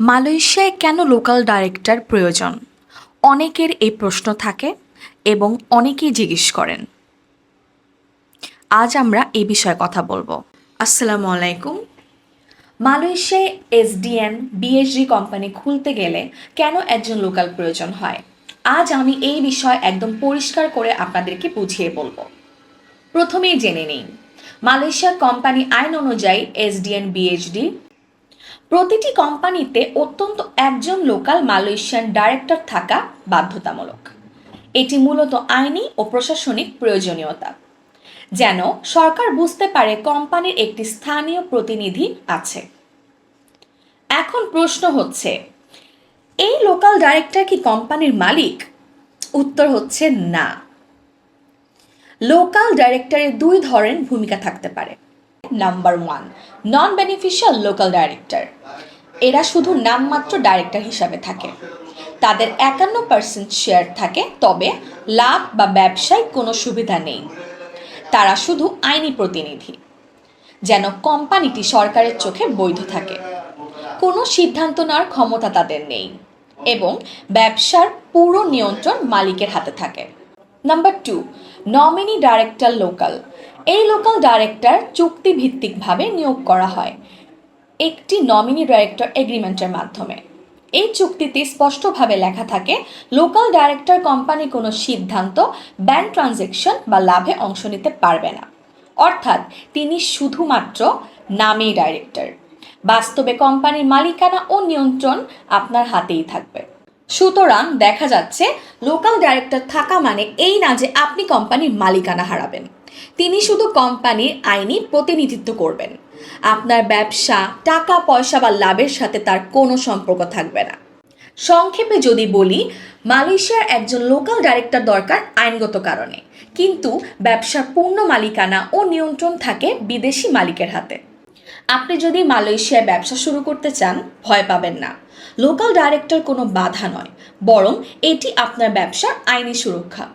মালয়েশিয়ায় কেন local director প্রয়োজন? অনেকের এই প্রশ্ন থাকে এবং অনেকেই জিজ্ঞেস করেন। আজ আমরা এই বিষয়ে কথা বলব। আসসালামু আলাইকুম। মালয়েশিয়ায় এসডিএন বিএসডি কোম্পানি খুলতে গেলে কেন একজন লোকাল প্রয়োজন হয়? আজ আমি এই বিষয় একদম পরিষ্কার করে আপনাদেরকে বুঝিয়ে বলব। প্রথমেই জেনে নিই, মালয়েশিয়া কোম্পানি আইন অনুযায়ী এসডিএন বিএইচডি প্রতিটি কোম্পানিতে অত্যন্ত একজন লোকাল মালয়েশিয়ান ডাইরেক্টর থাকা বাধ্যতামূলক। এটি মূলত আইনি ও প্রশাসনিক প্রয়োজনীয়তা। যেন সরকার বুঝতে পারে কোম্পানির একটি স্থানীয় প্রতিনিধি আছে। এখন প্রশ্ন হচ্ছে, এই লোকাল ডাইরেক্টর কি কোম্পানির মালিক? উত্তর হচ্ছে না। লোকাল ডাইরেক্টরের দুই ধরনের ভূমিকা থাকতে পারে। Number one non beneficial local director এরা শুধু নামমাত্র ডাইরেক্টর হিসাবে থাকে। তাদের একান্ন পার্সেন্ট শেয়ার থাকে, তবে লাভ বা ব্যবসায় কোনো সুবিধা নেই। তারা শুধু আইনি প্রতিনিধি, যেন কোম্পানিটি সরকারের চোখে বৈধ থাকে। কোনো সিদ্ধান্ত নেওয়ার ক্ষমতা তাদের নেই এবং ব্যবসার পুরো নিয়ন্ত্রণ মালিকের হাতে থাকে। Number two nominee director local এই লোকাল ডাইরেক্টর চুক্তিভিত্তিকভাবে নিয়োগ করা হয়। একটি নমিনি ডাইরেক্টর এগ্রিমেন্টের মাধ্যমে। এই চুক্তিতে স্পষ্টভাবে লেখা থাকে লোকাল ডাইরেক্টর কোম্পানি কোনো সিদ্ধান্ত ব্যাংক ট্রানজেকশন বা লাভে অংশ নিতে পারবে না। অর্থাৎ তিনি শুধুমাত্র নামেই ডাইরেক্টর বাস্তবে কোম্পানির মালিকানা ও নিয়ন্ত্রণ আপনার হাতেই থাকবে। সুতরাং দেখা যাচ্ছে লোকাল ডাইরেক্টর থাকা মানে এই না যে আপনি কোম্পানির মালিকানা হারাবেন। তিনি শুধু কোম্পানির আইনি প্রতিনিধিত্ব করবেন। আপনার ব্যবসা, টাকা, পয়সা বা লাভের সাথে তার কোনো সম্পর্ক থাকবে না। সংক্ষেপে যদি বলি, মালয়েশিয়ার একজন লোকাল ডাইরেক্টর দরকার আইনগত কারণে। কিন্তু ব্যবসার পূর্ণ মালিকানা ও নিয়ন্ত্রণ থাকে বিদেশি মালিকের হাতে। আপনি যদি মালয়েশিয়ায় ব্যবসা শুরু করতে চান, ভয় পাবেন না। লোকাল ডাইরেক্টর কোনো বাধা নয়, বরং এটি আপনার ব্যবসা আইনি সুরক্ষা।